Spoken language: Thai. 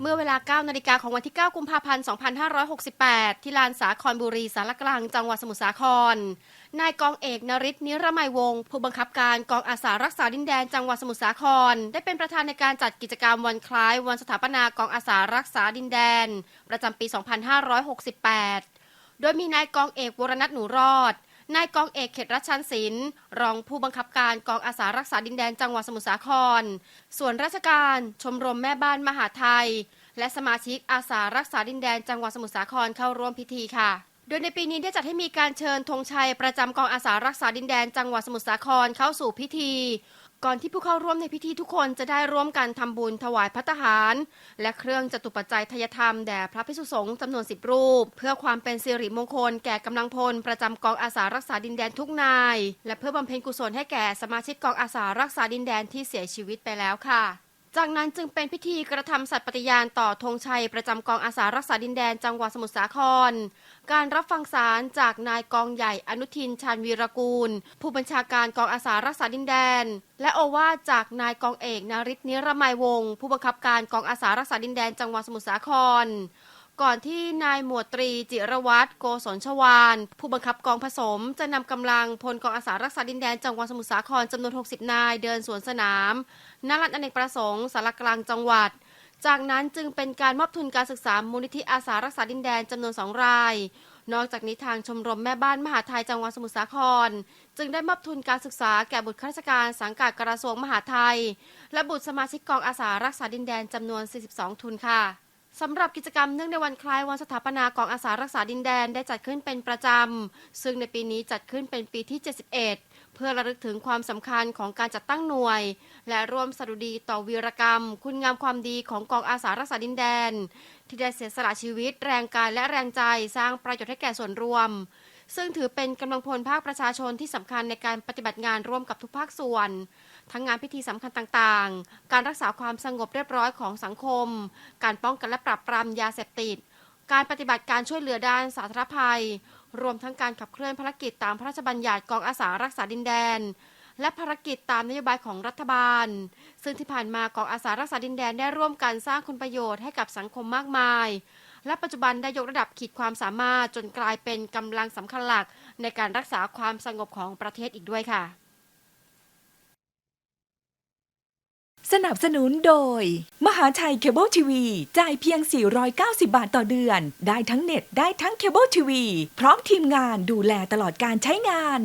เมื่อเวลา 9 นาฬิกาของวันที่ 9 กุมภาพันธ์ 2568 ที่ลานสาครบุรีสารกลาง จังหวัดสมุทรสาคร นายกองเอกนริศนิรมัยวงศ์ผู้บังคับการกองอาสารักษาดินแดนจังหวัดสมุทรสาคร ได้เป็นประธานในการจัดกิจกรรมวันคล้ายวันสถาปนากองอาสารักษาดินแดน ประจำปี 2568 โดยมีนายกองเอกวรนัทหนูรอด นายกองเอกเขตรัชชันศิลป์รองผู้บังคับการกองอาสารักษาดินแดนจังหวัดสมุทรสาคร ส่วนราชการชมรมแม่บ้านมหาไทย และสมาชิกอาสารักษาดินแดนจังหวัดสมุทรสาครเข้าร่วมพิธีค่ะ โดยในปีนี้ได้จัดให้มีการเชิญธงชัยประจำกองอาสารักษาดินแดนจังหวัดสมุทรสาครเข้าสู่พิธี ก่อนที่ผู้เข้าร่วมในพิธีทุกคนจะได้ร่วมกันทำบุญถวายพัตหาร และเครื่องจตุปัจจัยทายธรรมแด่พระภิกษุสงฆ์จำนวนสิบรูป เพื่อความเป็นสิริมงคลแก่กำลังพลประจำกองอาสารักษาดินแดนทุกนาย และเพื่อบำเพ็ญกุศลให้แก่สมาชิกกองอาสารักษาดินแดนที่เสียชีวิตไปแล้วค่ะ จากนั้นจึงเป็นพิธีกระทำสัตย์ปฏิญาณต่อธงชัยประจำกองอาสารักษาดินแดนจังหวัดสมุทรสาคร การรับฟังสารจากนายกองใหญ่อนุทินชาญวีรกูล ผู้บัญชาการกองอาสารักษาดินแดน และโอวาทจากนายกองเอกนาริศนิรมัยวงศ์ผู้บังคับการกองอาสารักษาดินแดนจังหวัดสมุทรสาคร ก่อนที่นายหมวดตรีจิรวัตรโกศลชวานผู้บังคับกองผสม จะนำกำลังพลกองอาสารักษาดินแดนจังหวัดสมุทรสาครจำนวน 60 นายเดินสวนสนามณลานอเนกประสงค์สารกลางจังหวัด จากนั้นจึงเป็นการมอบทุนการศึกษามูลนิธิอาสารักษาดินแดนจำนวนสองราย นอกจากนี้ทางชมรมแม่บ้านมหาไทยจังหวัดสมุทรสาคร จึงได้มอบทุนการศึกษาแก่บุตรข้าราชการสังกัดกระทรวงมหาไทย และบุตรสมาชิกกองอาสารักษาดินแดนจำนวน 42 ทุนค่ะ สำหรับกิจกรรมเนื่องในวันคล้ายวันสถาปนากองอาสารักษาดินแดนได้จัดขึ้นเป็นประจำ ซึ่งในปีนี้จัดขึ้นเป็นปีที่ 71 เพื่อระลึกถึงความสำคัญของการจัดตั้งหน่วย และร่วมสดุดีต่อวีรกรรม คุณงามความดีของกองอาสารักษาดินแดน ที่ได้เสียสละชีวิตแรงกายและแรงใจสร้างประโยชน์ให้แก่ส่วนรวม ซึ่งถือเป็นกำลังพลภาคประชาชนที่สำคัญในการปฏิบัติงานร่วมกับทุกภาคส่วน ทั้งงานพิธีสำคัญต่างๆ การรักษาความสงบเรียบร้อยของสังคม การป้องกันและปราบปรามยาเสพติด การปฏิบัติการช่วยเหลือด้านสาธารณภัย รวมทั้งการขับเคลื่อนภารกิจตามพระราชบัญญัติกองอาสารักษาดินแดนและภารกิจตามนโยบายของรัฐบาล ซึ่งที่ผ่านมากองอาสารักษาดินแดนได้ร่วมกันสร้างคุณประโยชน์ให้กับสังคมมากมาย และปัจจุบันได้ยกระดับขีดความสามารถจนกลายเป็นกำลังสำคัญหลัก ในการรักษาความสงบของประเทศอีกด้วยค่ะ สนับสนุนโดย มหาชัยเคเบิลทีวีจ่ายเพียง 490 บาทต่อเดือน ได้ทั้งเน็ตได้ทั้งเคเบิลทีวีพร้อมทีมงานดูแลตลอดการใช้งาน